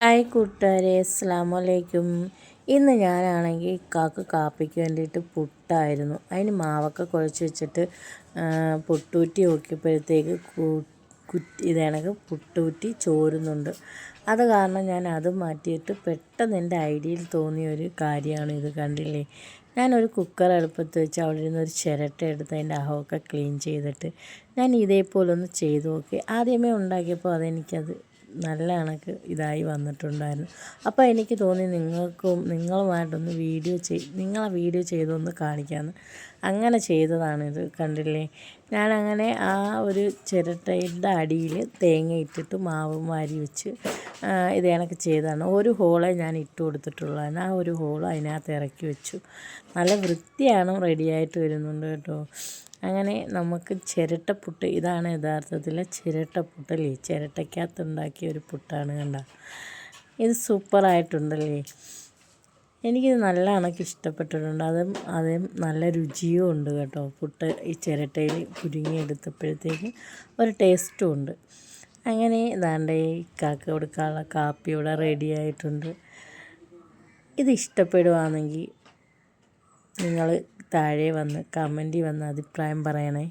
Hi കൂട്ടുകാരെ അസ്സാം വലൈക്കും ഇന്ന് ഞാനാണെങ്കിൽ ഇക്കാക്ക് കാപ്പിക്ക് വേണ്ടിയിട്ട് പുട്ടായിരുന്നു. അതിന് മാവൊക്കെ കുഴച്ച് വെച്ചിട്ട് പുട്ടൂറ്റി നോക്കിയപ്പോഴത്തേക്ക് കുറ്റി ഇതേണക്ക് പുട്ടൂറ്റി ചോരുന്നുണ്ട്. അത് കാരണം ഞാൻ അത് മാറ്റിയിട്ട് പെട്ടെന്ന് എന്റെ ഐഡിയയിൽ തോന്നിയ ഒരു കാര്യമാണ് ഇത് കണ്ടില്ലേ? ഞാനൊരു കുക്കർ അടുപ്പത്ത് വെച്ച് അവിടെ ഇരുന്ന് ഒരു ചിരട്ട എടുത്ത് അതിന്റെ അഹമൊക്കെ ക്ലീൻ ചെയ്തിട്ട് ഞാൻ ഇതേപോലെ ഒന്ന് ചെയ്തു നോക്കി. ആദ്യമേ ഉണ്ടാക്കിയപ്പോൾ അതെനിക്കത് നല്ല കണക്ക് ഇതായി വന്നിട്ടുണ്ടായിരുന്നു. അപ്പോൾ എനിക്ക് തോന്നി നിങ്ങൾക്കും നിങ്ങളുമായിട്ടൊന്ന് വീഡിയോ ചെയ് നിങ്ങളെ വീഡിയോ ചെയ്തൊന്ന് കാണിക്കാമെന്ന് അങ്ങനെ ചെയ്തതാണിത് കണ്ടില്ലേ? ഞാനങ്ങനെ ആ ഒരു ചിരട്ടയുടെ അടിയിൽ തേങ്ങ ഇട്ടിട്ട് മാവ് വാരി വെച്ച് ഇത് കണക്ക് ചെയ്തതാണ്. ഒരു ഹോളേ ഞാൻ ഇട്ട് കൊടുത്തിട്ടുള്ളതാണ്. ആ ഒരു ഹോൾ അതിനകത്ത് ഇറക്കി വെച്ചു. നല്ല വൃത്തിയാണ് റെഡിയായിട്ട് വരുന്നുണ്ട് കേട്ടോ. അങ്ങനെ നമുക്ക് ചിരട്ടപ്പുട്ട് ഇതാണ് യഥാർത്ഥത്തിൽ ചിരട്ടപ്പുട്ടല്ലേ ചിരട്ടയ്ക്കകത്ത് ഉണ്ടാക്കിയ ഒരു പുട്ടാണ് കണ്ട. ഇത് സൂപ്പറായിട്ടുണ്ടല്ലേ? എനിക്കിത് നല്ല കണക്ക് ഇഷ്ടപ്പെട്ടിട്ടുണ്ട്. അതും അതും നല്ല രുചിയും ഉണ്ട് കേട്ടോ. പുട്ട് ഈ ചിരട്ടയിൽ പുരുങ്ങിയെടുത്തപ്പോഴത്തേക്ക് ഒരു ടേസ്റ്റും ഉണ്ട്. അങ്ങനെ ഇതാണ്ട് കാക്ക കൊടുക്കാനുള്ള കാപ്പി ഇവിടെ റെഡി ആയിട്ടുണ്ട്. ഇത് ഇഷ്ടപ്പെടുവാണെങ്കിൽ നിങ്ങൾ താഴെ വന്ന് കമന്റിൽ വന്ന് അഭിപ്രായം പറയണേ.